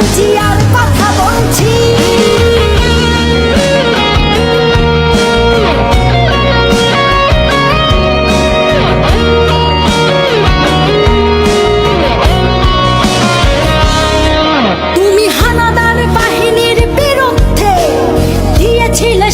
বলছি আর কথা বলছি। তুমি হানাদার বাহিনীর বিরুদ্ধে দিয়েছিলে